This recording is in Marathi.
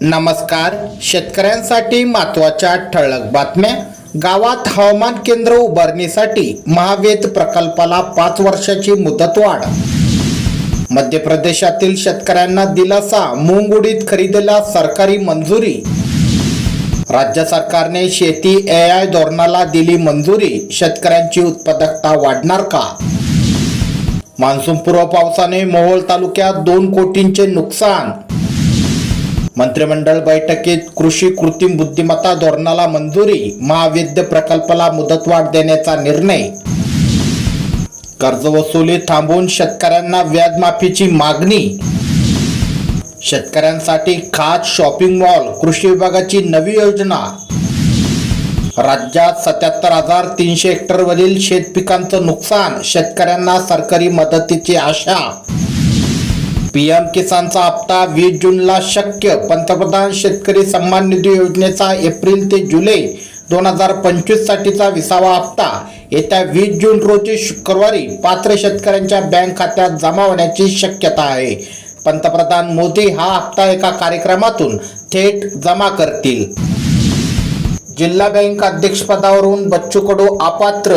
नमस्कार. शेतकऱ्यांसाठी महत्त्वाच्या ठळक बातम्या. गावात हवामान केंद्र उभारणीसाठी महावेद प्रकल्पाला पाच वर्षाची मुदतवाढ मध्य प्रदेशातील शेतकऱ्यांना दिलासा मूंग उडीद खरेदीला सरकारी मंजुरी. राज्य सरकारने शेती ए आय धोरणाला दिली मंजुरी शेतकऱ्यांची उत्पादकता वाढणार का? मान्सूनपूर्व पावसाने मोहोळ तालुक्यात दोन कोटींचे नुकसान. मंत्रिमंडळ बैठकीत कृषी कृत्रिम बुद्धिमत्ता धोरणाला मंजुरी महाविद्य प्रकल्पाला मुदतवाढ देण्याचा निर्णय. कर्जवसुली थांबवून शेतकऱ्यांना व्याजमाफीची मागणी. शेतकऱ्यांसाठी खास शॉपिंग मॉल कृषी विभागाची नवी योजना. राज्यात सत्याहत्तर हजार तीनशे हेक्टरवरील शेत पिकांचं नुकसान शेतकऱ्यांना सरकारी मदतीची आशा. पीएम किसानचा हप्ता वीस जूनला शक्य. पंतप्रधान शेतकरी सन्मान निधी योजनेचा एप्रिल ते जुलै दोन हजार पंचवीस साठीचा विसावा हप्ता. येत्या वीस जून रोजी शुक्रवारी पात्र शेतकऱ्यांच्या बँक खात्यात जमा होण्याची शक्यता आहे. पंतप्रधान मोदी हा हप्ता एका कार्यक्रमातून थेट जमा करतील. जिल्हा बँक अध्यक्षपदावरून बच्चू कडू अपात्र